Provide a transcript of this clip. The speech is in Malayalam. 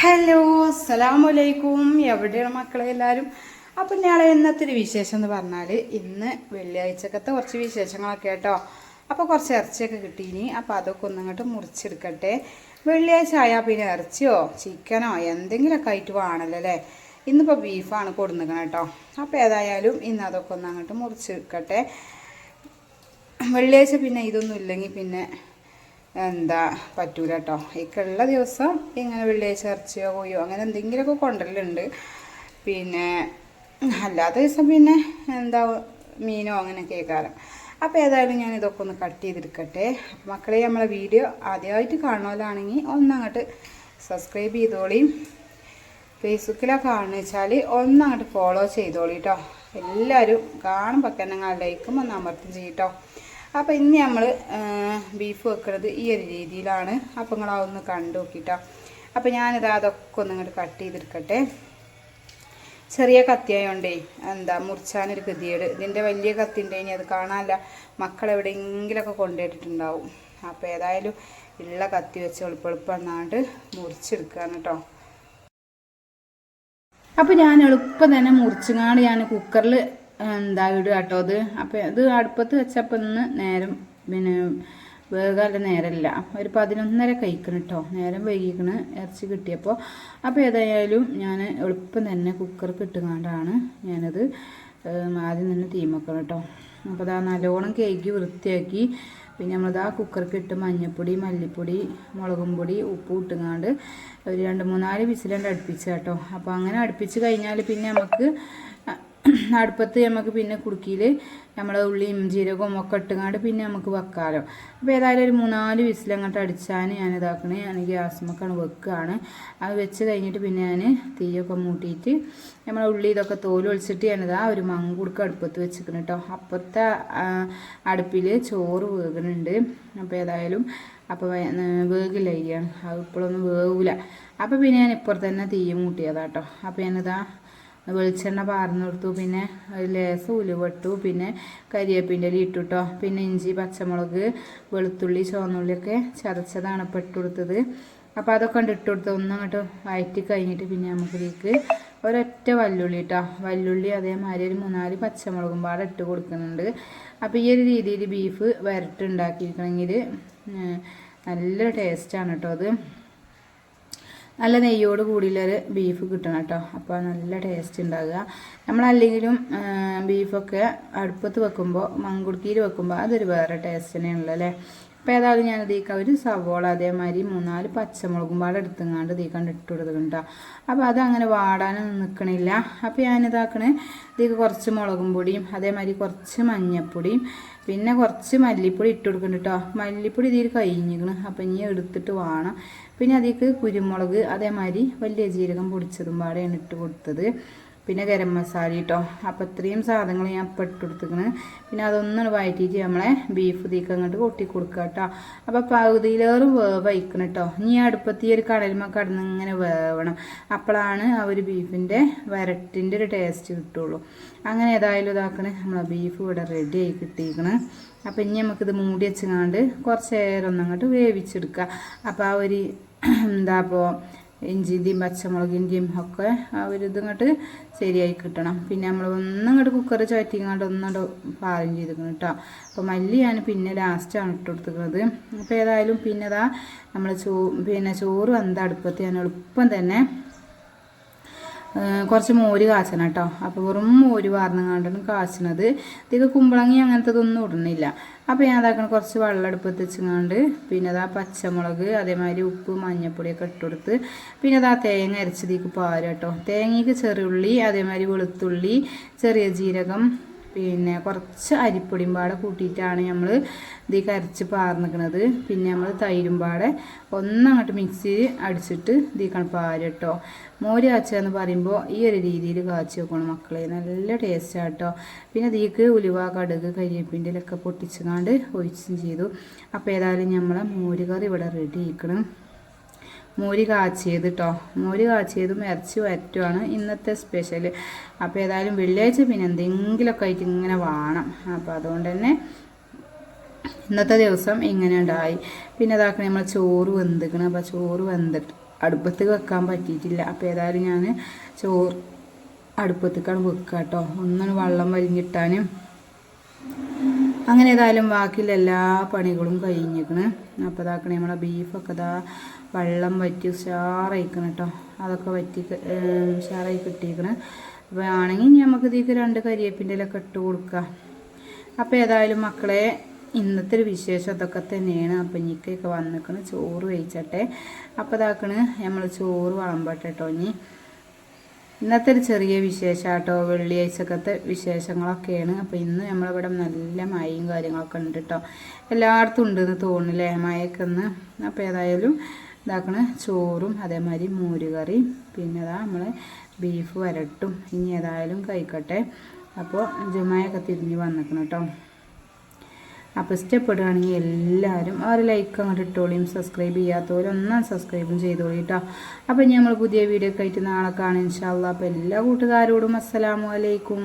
ഹലോ അസ്സലാമലൈക്കും. എവിടെയാണ് മക്കളെ എല്ലാവരും? അപ്പം ഞാൻ ഇന്നത്തെ ഒരു വിശേഷം എന്ന് പറഞ്ഞാൽ ഇന്ന് വെള്ളിയാഴ്ചക്കത്തെ കുറച്ച് വിശേഷങ്ങളൊക്കെ കേട്ടോ. അപ്പോൾ കുറച്ച് ഇറച്ചിയൊക്കെ കിട്ടീനി. അപ്പോൾ അതൊക്കെ ഒന്നങ്ങോട്ട് മുറിച്ചെടുക്കട്ടെ. വെള്ളിയാഴ്ച ആയാൽ പിന്നെ ഇറച്ചിയോ ചിക്കനോ എന്തെങ്കിലുമൊക്കെ ആയിട്ട് വേണമല്ലോ അല്ലേ? ഇന്നിപ്പോൾ ബീഫാണ് കൊടുന്നിരിക്കണം കേട്ടോ. അപ്പോൾ ഏതായാലും ഇന്ന് അതൊക്കെ ഒന്നങ്ങോട്ട് മുറിച്ചെടുക്കട്ടെ. വെള്ളിയാഴ്ച പിന്നെ ഇതൊന്നും ഇല്ലെങ്കിൽ പിന്നെ എന്താ പറ്റൂല കേട്ടോ ഇക്കുള്ള ദിവസം ഇങ്ങനെ വെള്ളിയാഴ്ച ഇറച്ചിയോ പോയോ അങ്ങനെ എന്തെങ്കിലുമൊക്കെ കൊണ്ടുവരലുണ്ട് പിന്നെ അല്ലാത്ത ദിവസം പിന്നെ എന്താ മീനോ അങ്ങനെ കേൾക്കാറ് അപ്പോൾ ഏതായാലും ഞാൻ ഇതൊക്കെ ഒന്ന് കട്ട് ചെയ്തെടുക്കട്ടെ. മക്കളെ നമ്മളെ വീഡിയോ ആദ്യമായിട്ട് കാണുമല്ലാണെങ്കിൽ ഒന്നങ്ങോട്ട് സബ്സ്ക്രൈബ് ചെയ്തോളിയും ഫേസ്ബുക്കിലൊക്കെ കാണുന്ന വെച്ചാൽ ഒന്നങ്ങോട്ട് ഫോളോ ചെയ്തോളി കേട്ടോ എല്ലാവരും കാണുമ്പോൾ തന്നെ ലൈക്കും ഒന്ന് അമർത്തും ചെയ്യട്ടോ അപ്പോൾ ഇന്ന് നമ്മൾ ബീഫ് വെക്കുന്നത് ഈ ഒരു രീതിയിലാണ്. അപ്പോൾ നിങ്ങൾ അതൊന്ന് കണ്ടു നോക്കിട്ടോ. അപ്പോൾ ഞാനിത് അതൊക്കെ ഒന്ന് ഇങ്ങോട്ട് കട്ട് ചെയ്തെടുക്കട്ടെ. ചെറിയ കത്തിയായോണ്ടേ എന്താ മുറിച്ചാനൊരു ഗതിയേട് ഇതിന്റെ വലിയ കത്തി ഉണ്ടെങ്കിൽ അത് കാണാനല്ല. മക്കൾ എവിടെയെങ്കിലുമൊക്കെ കൊണ്ടുപോയിട്ടുണ്ടാവും അപ്പോൾ ഏതായാലും ഉള്ള കത്തി വെച്ച് എളുപ്പെളുപ്പാണ്ട് മുറിച്ചെടുക്കുകയാണ് കേട്ടോ അപ്പോൾ ഞാൻ എളുപ്പം തന്നെ മുറിച്ചങ്ങാണ്ട് ഞാൻ കുക്കറിൽ ഇടുക കേട്ടോ അത്. അപ്പോൾ ഇത് അടുപ്പത്ത് വെച്ചപ്പോൾ ഇന്ന് നേരം പിന്നെ വേഗമല്ല നേരമില്ല ഒരു പതിനൊന്നര കഴിക്കണം കേട്ടോ നേരം വൈകിക്കണ്. ഇറച്ചി കിട്ടിയപ്പോൾ അപ്പോൾ ഏതായാലും ഞാൻ എളുപ്പം തന്നെ കുക്കർ കിട്ടുന്നതുകൊണ്ടാണ് ഞാനത് ആദ്യം തന്നെ തീമക്കണം കേട്ടോ അപ്പോൾ അതാ നല്ലോണം കേക്ക് വൃത്തിയാക്കി. പിന്നെ നമ്മളിതാ കുക്കർക്ക് ഇട്ട് മഞ്ഞൾപ്പൊടി മല്ലിപ്പൊടി മുളകും പൊടി ഉപ്പ് ഇട്ടുങ്ങാണ്ട് ഒരു രണ്ട് മൂന്നാൽ വിസിലുണ്ട് അടുപ്പിച്ച് കേട്ടോ അപ്പോൾ അങ്ങനെ അടുപ്പിച്ച് കഴിഞ്ഞാൽ പിന്നെ നമുക്ക് അടുപ്പത്ത് നമുക്ക് പിന്നെ കുടുക്കിയിൽ നമ്മൾ ഉള്ളിയും ജീരകവും ഒക്കെ ഇട്ടുകൊണ്ട് പിന്നെ നമുക്ക് വെക്കാമല്ലോ അപ്പോൾ ഏതായാലും ഒരു മൂന്നാൽ വിസിൽ അങ്ങോട്ട് അടിച്ചാൽ ഞാൻ ഇതാക്കണേ ഞാൻ ഗ്യാസ്മക്കാണ് വെക്കുകയാണ് അത് വെച്ച് കഴിഞ്ഞിട്ട് പിന്നെ ഞാൻ തീയൊക്കെ മൂട്ടിയിട്ട് നമ്മൾ ഉള്ളി ഇതൊക്കെ തോൽ ഒളിച്ചിട്ട് ഞാനിതാ ഒരു മങ്കുടുക്ക അടുപ്പത്ത് വെച്ചിരിക്കണം കേട്ടോ അപ്പുറത്തെ അടുപ്പിൽ ചോറ് വേകുന്നുണ്ട് അപ്പോൾ ഏതായാലും അപ്പോൾ വേഗില്ല അരിയാണ് അത് ഇപ്പോഴൊന്നും വേവില്ല അപ്പോൾ പിന്നെ ഞാൻ ഇപ്പുറത്ത് തന്നെ തീ മൂട്ടിയതാട്ടോ അപ്പോൾ ഞാനിതാ വെളിച്ചെണ്ണ പാർന്നു കൊടുത്തു. പിന്നെ ലേസം ഉലുവട്ടു പിന്നെ കരിവേപ്പിന്റെ ഇട്ടു ഇട്ടുട്ടോ പിന്നെ ഇഞ്ചി പച്ചമുളക് വെളുത്തുള്ളി ചുവന്നുള്ളിയൊക്കെ ചതച്ചതാണ് ഇപ്പോൾ ഇട്ട് കൊടുത്തത്. അപ്പോൾ അതൊക്കെ കണ്ട് ഇട്ട് കൊടുത്ത് ഒന്നങ്ങോട്ട് വയറ്റി കഴിഞ്ഞിട്ട് പിന്നെ നമുക്കിലേക്ക് ഒരൊറ്റ വല്ലുള്ളി കേട്ടോ വല്ലുള്ളി അതേമാതിരി ഒരു മൂന്നാൽ പച്ചമുളകും പാടെ ഇട്ട് കൊടുക്കുന്നുണ്ട്. അപ്പോൾ ഈ ഒരു രീതിയിൽ ബീഫ് വരട്ടുണ്ടാക്കിയിരിക്കണമെങ്കിൽ നല്ല ടേസ്റ്റാണ് കേട്ടോ അത്. നല്ല നെയ്യോട് കൂടിയുള്ളൊരു ബീഫ് കിട്ടണം കേട്ടോ. അപ്പോൾ നല്ല ടേസ്റ്റ് ഉണ്ടാകുക നമ്മളല്ലെങ്കിലും ബീഫൊക്കെ അടുപ്പത്ത് വെക്കുമ്പോൾ മങ്കുടുക്കിയിൽ വെക്കുമ്പോൾ അതൊരു വേറെ ടേസ്റ്റ് തന്നെയാണല്ലോ അല്ലേ? അപ്പോൾ ഏതായാലും ഞാൻ ഇതിലേക്ക് ഒരു സവോള അതേമാതിരി മൂന്നാൽ പച്ചമുളകും പാടെ എടുത്തുങ്ങാണ്ട് ഇതിക്കാണ്ട് ഇട്ട് കൊടുക്കുന്നുണ്ട് അപ്പോൾ അതങ്ങനെ വാടാനൊന്നും നിൽക്കണില്ല അപ്പോൾ ഞാനിതാക്കണേ. ഇതിലേക്ക് കുറച്ച് മുളകും പൊടിയും അതേമാതിരി കുറച്ച് മഞ്ഞപ്പൊടിയും പിന്നെ കുറച്ച് മല്ലിപ്പൊടി ഇട്ട് കൊടുക്കുന്നുണ്ട് കേട്ടോ. മല്ലിപ്പൊടി ഇതിൽ കഴിഞ്ഞിരിക്കണം. അപ്പോൾ ഇനി എടുത്തിട്ട് വേണം. പിന്നെ അതിലേക്ക് കുരുമുളക് അതേമാതിരി വലിയ ജീരകം പൊടിച്ചതും പാടെയാണ് ഇട്ട് കൊടുത്തത്. പിന്നെ ഗരം മസാല കേട്ടോ അപ്പോൾ ഇത്രയും സാധനങ്ങൾ ഞാൻ ഇപ്പം ഇട്ട് കൊടുത്തിക്കണ് പിന്നെ അതൊന്നും വഴറ്റിയിട്ട് നമ്മളെ ബീഫ് തീക്ക് അങ്ങോട്ട് കൊട്ടി കൊടുക്കുക കേട്ടോ അപ്പോൾ പകുതിയിലേറെ വേവയ്ക്കണം കേട്ടോ ഇനി അടുപ്പത്ത് ഈ ഒരു കടലുമ്പോൾ കടന്ന് ഇങ്ങനെ വേവണം അപ്പോഴാണ് ആ ഒരു ബീഫിന്റെ വരട്ടിന്റെ ഒരു ടേസ്റ്റ് കിട്ടുള്ളൂ. അങ്ങനെ ഏതായാലും ഇതാക്കണേ. നമ്മളെ ബീഫ് ഇവിടെ റെഡി ആയി കിട്ടിയിരിക്കണ് അപ്പോൾ ഇനി നമുക്കിത് മൂടി വെച്ചങ്ങാണ്ട് കുറച്ച് നേരം ഒന്നങ്ങോട്ട് വേവിച്ചെടുക്കുക അപ്പോൾ ആ ഒരു എന്താ അപ്പോൾ ഇഞ്ചിന്റെയും പച്ചമുളകിന്റെയും ഒക്കെ ആ ഒരു ഇതിങ്ങോട്ട് ശരിയായി കിട്ടണം. പിന്നെ നമ്മൾ ഒന്നങ്ങോട്ട് കുക്കർ ചുറ്റിങ്ങാണ്ട് ഒന്നങ്ങോട്ട് പാകം ചെയ്തിരിക്കണം കേട്ടോ. അപ്പോൾ മല്ലി ഞാൻ പിന്നെ ലാസ്റ്റാണ് ഇട്ട് കൊടുത്തിരിക്കുന്നത്. അപ്പോൾ ഏതായാലും പിന്നെ ഇതാ നമ്മൾ ചോ പിന്നെ ചോറ് വന്ന അടുപ്പത്ത് ഞാൻ എളുപ്പം തന്നെ കുറച്ച് മോര് കാച്ചണം കേട്ടോ. അപ്പോൾ വെറും മോര് വാർന്നുകൊണ്ടാണ് കാച്ചണത്. ഇതിക്ക് കുമ്പളങ്ങി അങ്ങനത്തതൊന്നും ഇടണില്ല അപ്പോൾ ഞാൻ അതാക്കണം കുറച്ച് വെള്ളം അടുപ്പത്ത് വെച്ചുകൊണ്ട് പിന്നെ അതാ പച്ചമുളക് അതേമാതിരി ഉപ്പ് മഞ്ഞൾപ്പൊടിയൊക്കെ ഇട്ടുകൊടുത്ത് പിന്നെ അതാ തേങ്ങ അരച്ചതിക്ക് പാര കേട്ടോ. തേങ്ങയ്ക്ക് ചെറിയുള്ളി അതേമാതിരി വെളുത്തുള്ളി ചെറിയ ജീരകം പിന്നെ കുറച്ച് അരിപ്പൊടിയും പാടെ കൂട്ടിയിട്ടാണ് നമ്മൾ ഇത് കരച്ച് പാർന്നിക്കണത്. പിന്നെ നമ്മൾ തൈരും പാടെ ഒന്നങ്ങോട്ട് മിക്സി അടിച്ചിട്ട് ഇതിലേക്കാണ് പാര കേട്ടോ മോര് കാച്ചുക എന്ന് പറയുമ്പോൾ ഈ ഒരു രീതിയിൽ കാച്ചി വെക്കണം മക്കളെ. നല്ല ടേസ്റ്റാണ് കേട്ടോ പിന്നെ ഇതിലേക്ക് ഉലുവ കടുക് കരിയേപ്പിന്റെ ഇലൊക്കെ പൊട്ടിച്ചുകൊണ്ട് ഒഴിച്ചും ചെയ്തു. അപ്പോൾ ഏതായാലും നമ്മളെ മോര് കറി ഇവിടെ റെഡി ആക്കണം മോര് കാച്ചിയത് കേട്ടോ മോര് കാച്ചിയതും ഇറച്ചി വരറ്റുമാണ് ഇന്നത്തെ സ്പെഷ്യൽ അപ്പോൾ ഏതായാലും വെള്ളിയാഴ്ച പിന്നെ എന്തെങ്കിലുമൊക്കെ ആയിട്ട് ഇങ്ങനെ വേണം. അപ്പോൾ അതുകൊണ്ട് തന്നെ ഇന്നത്തെ ദിവസം ഇങ്ങനെ ഉണ്ടായി. പിന്നെ അതാക്കണ നമ്മൾ ചോറ് വെന്തിക്കണം. അപ്പോൾ ചോറ് വെന്തിട്ട് അടുപ്പത്ത് വെക്കാൻ പറ്റിയിട്ടില്ല. അപ്പോൾ ഏതായാലും ഞാൻ ചോറ് അടുപ്പത്തേക്കാണ് വെക്കുക കേട്ടോ ഒന്നും വെള്ളം വലിഞ്ഞിട്ടാനും അങ്ങനെ ഏതായാലും ബാക്കിയുള്ള എല്ലാ പണികളും കഴിഞ്ഞിരിക്കണ്. അപ്പോൾ ഇതാക്കണേ നമ്മളെ ബീഫൊക്കെ ഇതാ വെള്ളം വറ്റി ഉഷാറായിക്കണം കേട്ടോ അതൊക്കെ വറ്റി ഉഷാറായി കിട്ടിയിരിക്കണ്. അപ്പോൾ ആണെങ്കിൽ നമുക്ക് ഇതിലേക്ക് രണ്ട് കരിയേപ്പിന്റെ ഇലൊക്കെ ഇട്ട് കൊടുക്കുക അപ്പോൾ ഏതായാലും മക്കളെ ഇന്നത്തെ ഒരു വിശേഷം അതൊക്കെ തന്നെയാണ്. അപ്പം ഇനിക്കൊക്കെ വന്നിക്കണ് ചോറ് കഴിച്ചട്ടെ. അപ്പോൾ ഇതാക്കണ് നമ്മൾ ചോറ് വളമ്പട്ടെ കേട്ടോ ഇനി. ഇന്നത്തെ ഒരു ചെറിയ വിശേഷം കേട്ടോ വെള്ളിയാഴ്ചക്കത്തെ വിശേഷങ്ങളൊക്കെയാണ്. അപ്പോൾ ഇന്ന് നമ്മളിവിടെ നല്ല മഴയും കാര്യങ്ങളൊക്കെ ഉണ്ട് കേട്ടോ എല്ലായിടത്തും ഉണ്ടെന്ന് തോന്നില്ലേ മഴയൊക്കെ ഒന്ന് അപ്പോൾ ഏതായാലും ഇതാക്കണ ചോറും അതേമാതിരി മോരുകറി പിന്നെ അതാ നമ്മൾ ബീഫ് വരട്ടും. ഇനി ഏതായാലും കഴിക്കട്ടെ. അപ്പോൾ ജുമായൊക്കെ തിരിഞ്ഞ് വന്നിക്കണം കേട്ടോ അപ്പോൾ ഇഷ്ടപ്പെടുകയാണെങ്കിൽ എല്ലാവരും ഒരു ലൈക്ക് അങ്ങോട്ട് ഇട്ടോളിയും സബ്സ്ക്രൈബ് ചെയ്യാത്തവരൊന്നും സബ്സ്ക്രൈബും ചെയ്തോളി കേട്ടോ. അപ്പോൾ ഇനി നമ്മൾ പുതിയ വീഡിയോ ഒക്കെ ആയിട്ട് നാളെ കാണാം ഇൻഷാല്ല അപ്പോൾ എല്ലാ കൂട്ടുകാരോടും അസ്സലാമു അലൈക്കും.